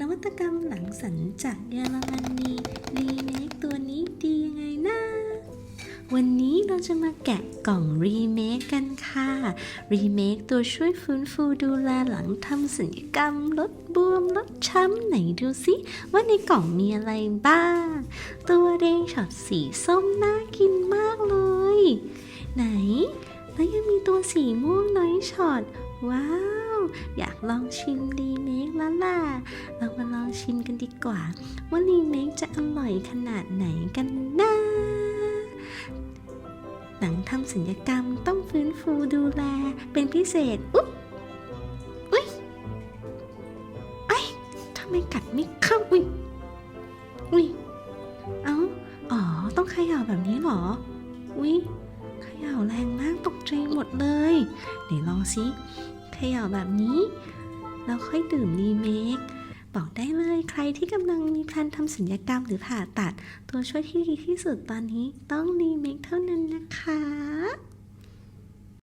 นวัตกรรมหลังสรรค์จากเยอรมนีรีเมคตัวนี้ดียังไงนะ วันนี้เราจะมาแกะกล่องรีเมคกันค่ะ รีเมคตัวช่วยฟื้นฟูดูแลหลังทำศัลยกรรม ลดบวม ลดช้ำ ไหนดูสิว่าในกล่องมีอะไรบ้าง ตัวแดงช็อตสีส้มน่ากินมากเลย ไหน แล้วยังมีตัวสีม่วงน้อยช็อตว้าว อยากลองชิมรีเมคแล้วล่ะ เรามาลองชิมกันดีกว่า ว่ารีเมคจะอร่อยขนาดไหนกันนะหลังทำศัลยกรรมต้องฟื้นฟูดูแลเป็นพิเศษ อุ๊ยอุ๊ยไอ้ยทำไมกัดไม่เข้า อุ๊ยอุ๊ยเอ้า อ๋อ ต้องขย่าแบบนี้หรอ อุ๊ยขย่าแรงมากตกใจหมดเลย ไหนลองสิ เขย่าแบบนี้ แล้วค่อยดื่มรีเมคบอกได้เลยใครที่กำลังมีแพลนทำศัลยกรรมหรือผ่าตัด ตัวช่วยที่ดีที่สุดตอนนี้ต้องรีเมคเท่านั้นนะคะ